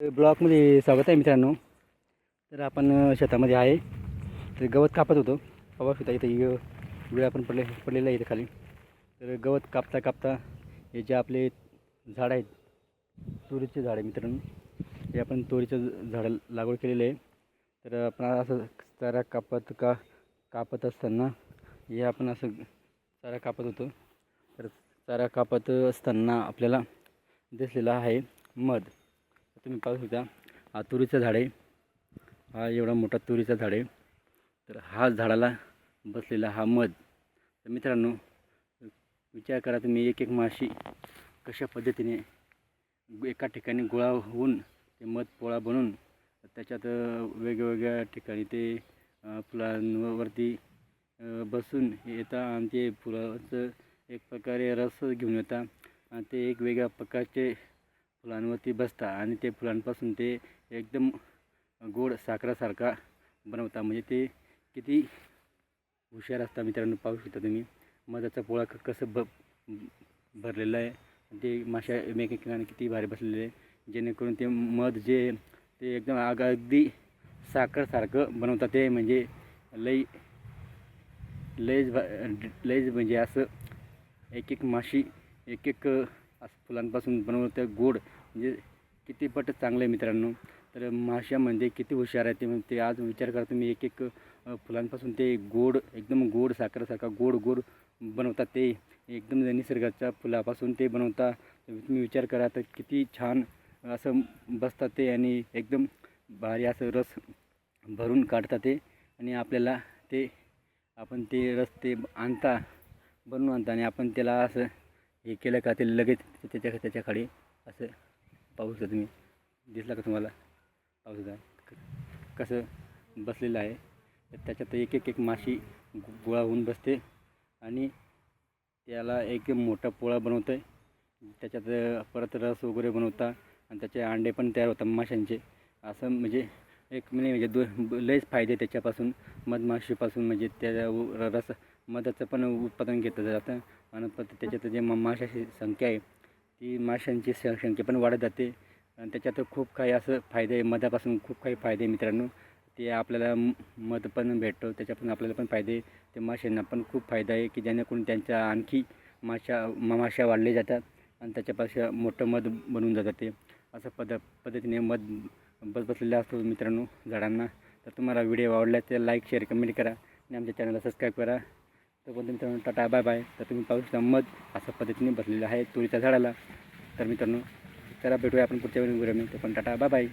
ब्लॉकमध्ये स्वागत आहे मित्रांनो. तर आपण शेतामध्ये आहे. तर गवत कापत होतो. पाऊस होता इथं वेळ आपण पडले पडलेला आहे इथं खाली. तर गवत कापता कापता हे जे आपले झाड आहेत तुरीचे झाड आहे मित्रांनो. हे आपण तुरीचं झाड लागवड केलेलं आहे. तर आपण असं चारा कापत का कापत असताना हे आपण असं चारा कापत होतो. तर चारा कापत असताना आपल्याला दिसलेला आहे मध. तुम्ही पाहू शकता हा तुरीचं झाड आहे. हा एवढा मोठा तुरीचा झाड आहे. तर हा झाडाला बसलेला हा मध. तर मित्रांनो विचार करा तुम्ही एक एक माशी कशा पद्धतीने एका ठिकाणी गोळा होऊन ते मध पोळा बनवून त्याच्यात वेगवेगळ्या ठिकाणी ते फुलांवरती बसून येतात आणि ते फुलाचं एक प्रकारे रस घेऊन येतात आणि ते एक वेगळ्या प्रकारचे फुलांवरती बसतात आणि ते फुलांपासून ते एकदम गोड साखरासारखा बनवता. म्हणजे ते किती हुशार असता मित्रांनो पाहू शकता तुम्ही. मधाचा पोळा कसं ब भरलेलं आहे. ते माशा एकमेकांना किती भारी बसलेले आहे. जेणेकरून ते मध जे ते एकदम आग अगदी साखरसारखं बनवतात ते म्हणजे लई लईज भा- लईज म्हणजे असं एक एक माशी एक एक असं फुलांपासून बनवतं गोड म्हणजे किती पट चांगलं आहे मित्रांनो. तर माशामध्ये किती हुशार आहे ते म्हणजे ते आज विचार करतो तुम्ही एक एक फुलांपासून ते गोड एकदम गोड साखरेसारखा गोड गोड बनवतात ते. एकदम निसर्गाच्या फुलापासून ते बनवता. तुम्ही विचार करा तर किती छान असं बसतात ते आणि एकदम भारी असं रस भरून काढतात ते. आणि आपल्याला ते आपण ते रस ते आणता बनवून आणता आणि आपण त्याला असं हे केलं का ते लगेच त्याच्या त्याच्याखाली असं पाहू शकता तुम्ही. दिसला का तुम्हाला? पाहू शकता. कसं बसलेलं आहे. तर त्याच्यात एक एक एक माशी गोळा होऊन बसते आणि त्याला एक मोठा पोळा बनवतो आहे त्याच्यात परत रस वगैरे बनवता आणि त्याचे अंडे पण तयार होतात माशांचे. असं म्हणजे एक म्हणजे म्हणजे दो लयच फायदे त्याच्यापासून मधमाशीपासून म्हणजे त्या र- रस मधाचं पण उत्पादन घेतलं जातं. आणि पण त्याच्यात जे म- माशाची संख्या आहे ती माशांची स संख्या पण वाढत जाते. आणि त्याच्यात खूप काही असं फायदे आहे मधापासून खूप काही फायदे आहे मित्रांनो. ते आपल्याला मध पण भेटतो त्याच्यापासून आपल्याला पण फायदे ते माशांना पण खूप फायदा आहे की जेणेकरून त्यांच्या आणखी माशा माशा वाढले जातात आणि त्याच्यापासून मोठं मध बनून जातं ते. असं पद पद्धतीने मध बस असतो मित्रांनो झाडांना. तर तुम्हाला व्हिडिओ आवडला तर लाईक शेअर कमेंट करा आणि आमच्या चॅनलला सबस्क्राईब करा. तोपर्यंत मित्रांनो टाटा बाय बाय. तर तुम्ही पाहू शकता मध अशा पद्धतीने बसलेलं आहे तुरीच्या झाडाला. तर मित्रांनो चला भेटूया आपण पुढच्या वेळी तर पण टाटा बाय बाय.